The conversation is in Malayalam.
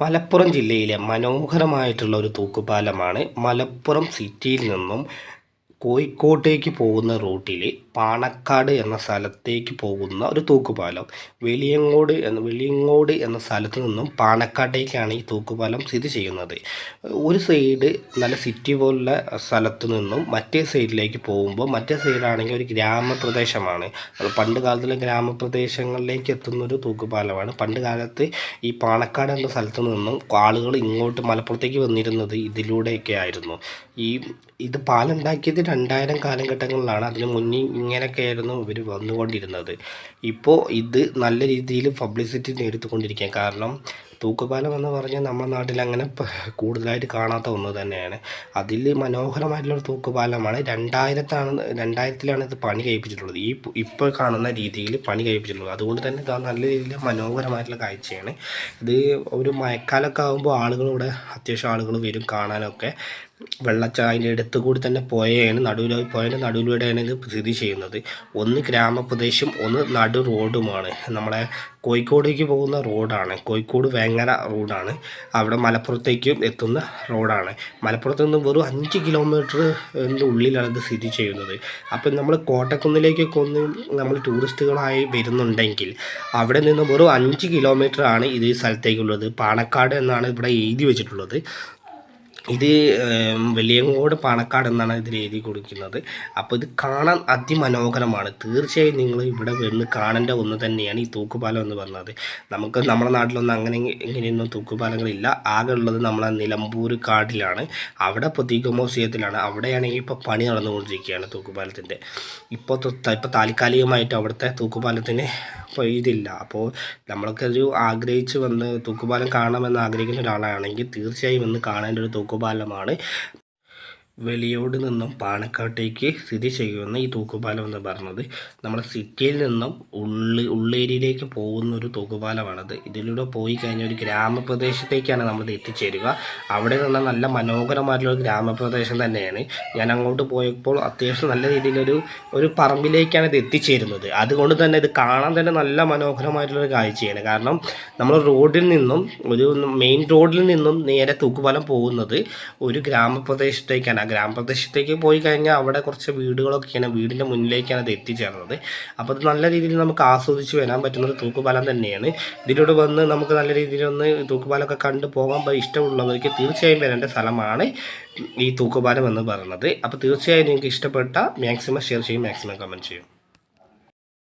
മലപ്പുറം ജില്ലയിലെ മനോഹരമായിട്ടുള്ള ഒരു തൂക്കുപാലമാണ് മലപ്പുറം സിറ്റിയിൽ നിന്നും കോഴിക്കോട്ടേക്ക് പോകുന്ന റൂട്ടിൽ പാണക്കാട് എന്ന സ്ഥലത്തേക്ക് പോകുന്ന ഒരു തൂക്കുപാലം. വെളിയങ്ങോട് എന്ന വെളിയങ്ങോട് എന്ന സ്ഥലത്ത് നിന്നും പാണക്കാട്ടേക്കാണ് ഈ തൂക്കുപാലം സ്ഥിതി ചെയ്യുന്നത്. ഒരു സൈഡ് നല്ല സിറ്റി പോലുള്ള സ്ഥലത്ത് നിന്നും മറ്റേ സൈഡിലേക്ക് പോകുമ്പോൾ മറ്റേ സൈഡാണെങ്കിൽ ഒരു ഗ്രാമപ്രദേശമാണ്. പണ്ട് കാലത്തുള്ള ഗ്രാമപ്രദേശങ്ങളിലേക്ക് എത്തുന്ന ഒരു തൂക്കുപാലമാണ്. പണ്ട് കാലത്ത് ഈ പാണക്കാട് എന്ന സ്ഥലത്ത് നിന്നും ആളുകൾ ഇങ്ങോട്ട് മലപ്പുറത്തേക്ക് വന്നിരുന്നത് ഇതിലൂടെയൊക്കെ ആയിരുന്നു ഈ ഇത് പാലുണ്ടാക്കിയത് രണ്ടായിരം കാലഘട്ടങ്ങളിലാണ് അതിന് മുന്നേ ഇങ്ങനെയൊക്കെയായിരുന്നു ഇവർ വന്നുകൊണ്ടിരുന്നത്. ഇപ്പോൾ ഇത് നല്ല രീതിയിൽ പബ്ലിസിറ്റി നേടിക്കൊണ്ടിരിക്കുക കാരണം തൂക്കുപാലം എന്ന് പറഞ്ഞാൽ നമ്മുടെ നാട്ടിൽ അങ്ങനെ കൂടുതലായിട്ട് കാണാത്ത ഒന്ന് തന്നെയാണ്. അതിൽ മനോഹരമായിട്ടുള്ള ഒരു തൂക്കുപാലമാണ്. രണ്ടായിരത്താണ് രണ്ടായിരത്തിലാണ് ഇത് പണി കഴിപ്പിച്ചിട്ടുള്ളത്. ഈ ഇപ്പോൾ കാണുന്ന രീതിയിൽ പണി കഴിപ്പിച്ചിട്ടുള്ളത്. അതുകൊണ്ട് തന്നെ ഇത് നല്ല രീതിയിൽ മനോഹരമായിട്ടുള്ള കാഴ്ചയാണ്. ഇത് ഒരു മഴക്കാലമൊക്കെ ആകുമ്പോൾ ആളുകൾ ഇവിടെ അത്യാവശ്യം ആളുകൾ വരും കാണാനൊക്കെ. വെള്ളച്ചായന്റെ അടുത്ത് കൂടി തന്നെ പുഴയാണ് നടുവിലായി പുഴയുടെ നടുവിലൂടെയാണ് ഇത് സ്ഥിതി ചെയ്യുന്നത്. ഒന്ന് ഗ്രാമപ്രദേശം ഒന്ന് നടു റോഡുമാണ്. നമ്മളെ കോഴിക്കോടേക്ക് പോകുന്ന റോഡാണ്. കോഴിക്കോട് വേങ്ങര റോഡാണ്. അവിടെ മലപ്പുറത്തേക്കും എത്തുന്ന റോഡാണ്. മലപ്പുറത്ത് നിന്ന് വെറും അഞ്ച് കിലോമീറ്റർ ഉള്ളിലാണ് ഇത് സ്ഥിതി ചെയ്യുന്നത്. അപ്പം നമ്മൾ കോട്ടക്കുന്നിലേക്കൊക്കെ ഒന്ന് നമ്മൾ ടൂറിസ്റ്റുകളായി വരുന്നുണ്ടെങ്കിൽ അവിടെ നിന്ന് വെറും അഞ്ച് കിലോമീറ്റർ ആണ് ഇത് സ്ഥലത്തേക്കുള്ളത്. പാണക്കാട് എന്നാണ് ഇവിടെ എഴുതി വെച്ചിട്ടുള്ളത്. ഇത് വലിയങ്ങോട് പാണക്കാട് എന്നാണ് ഇതിൽ എഴുതി കൊടുക്കുന്നത്. അപ്പോൾ ഇത് കാണാൻ അതിമനോഹരമാണ്. തീർച്ചയായും നിങ്ങൾ ഇവിടെ വന്ന് കാണേണ്ട ഒന്ന് തന്നെയാണ് ഈ തൂക്കുപാലം എന്ന് പറഞ്ഞത്. നമുക്ക് നമ്മുടെ നാട്ടിലൊന്നും അങ്ങനെ ഇങ്ങനെയൊന്നും തൂക്കുപാലങ്ങളില്ല. ആകെ ഉള്ളത് നമ്മളെ നിലമ്പൂർ കാട്ടിലാണ് അവിടെ പ്രതീക മ്യൂസിയത്തിലാണ്. അവിടെയാണെങ്കിൽ ഇപ്പോൾ പണി നടന്നുകൊണ്ടിരിക്കുകയാണ് തൂക്കുപാലത്തിന്റെ. ഇപ്പോൾ ഇപ്പോൾ താൽക്കാലികമായിട്ട് അവിടുത്തെ തൂക്കുപാലത്തിന് ഇതില്ല. അപ്പോൾ നമ്മൾക്കൊരു ആഗ്രഹിച്ച് വന്ന് തൂക്കുപാലം കാണണമെന്ന് ആഗ്രഹിക്കുന്ന ഒരാളാണെങ്കിൽ തീർച്ചയായും ഇന്ന് കാണേണ്ട ഒരു തൂക്കുപാലമാണ് വെളിയോട് നിന്നും പാണക്കാട്ടേക്ക് സ്ഥിതി ചെയ്യുന്ന ഈ തൂക്കുപാലം എന്ന് പറഞ്ഞത് നമ്മുടെ സിറ്റിയിൽ നിന്നും ഉള്ളി ഉള്ളേരിയിലേക്ക് പോകുന്ന ഒരു തൂക്കുപാലമാണത്. ഇതിലൂടെ പോയി കഴിഞ്ഞാൽ ഒരു ഗ്രാമപ്രദേശത്തേക്കാണ് നമ്മൾ എത്തിച്ചേരുക. അവിടെ നിന്ന് നല്ല മനോഹരമായിട്ടുള്ള ഗ്രാമപ്രദേശം തന്നെയാണ്. ഞാൻ അങ്ങോട്ട് പോയപ്പോൾ അത്യാവശ്യം നല്ല രീതിയിലൊരു ഒരു പറമ്പിലേക്കാണ് ഇത് എത്തിച്ചേരുന്നത്. അതുകൊണ്ട് തന്നെ ഇത് കാണാൻ തന്നെ നല്ല മനോഹരമായിട്ടുള്ളൊരു കാഴ്ചയാണ്. കാരണം നമ്മൾ റോഡിൽ നിന്നും ഒരു മെയിൻ റോഡിൽ നിന്നും നേരെ തൂക്കുപാലം പോകുന്നത് ഒരു ഗ്രാമപ്രദേശത്തേക്കാണ്. ഗ്രാമപ്രദേശത്തേക്ക് പോയി കഴിഞ്ഞാൽ അവിടെ കുറച്ച് വീടുകളൊക്കെയാണ് വീടിന്റെ മുന്നിലേക്കാണ് അത് എത്തിച്ചേർന്നത്. അപ്പോൾ ഇത് നല്ല രീതിയിൽ നമുക്ക് ആസ്വദിച്ച് വരാൻ പറ്റുന്ന ഒരു തൂക്കുപാലം തന്നെയാണ്. ഇതിലൂടെ വന്ന് നമുക്ക് നല്ല രീതിയിലൊന്ന് തൂക്കുപാലമൊക്കെ കണ്ടു പോകാൻ ഇഷ്ടമുള്ളവർക്ക് തീർച്ചയായും വരേണ്ട സ്ഥലമാണ് ഈ തൂക്കുപാലം എന്ന് പറയുന്നത്. അപ്പോൾ തീർച്ചയായും നിങ്ങൾക്ക് ഇഷ്ടപ്പെട്ട മാക്സിമം ഷെയർ ചെയ്യും മാക്സിമം കമന്റ് ചെയ്യും.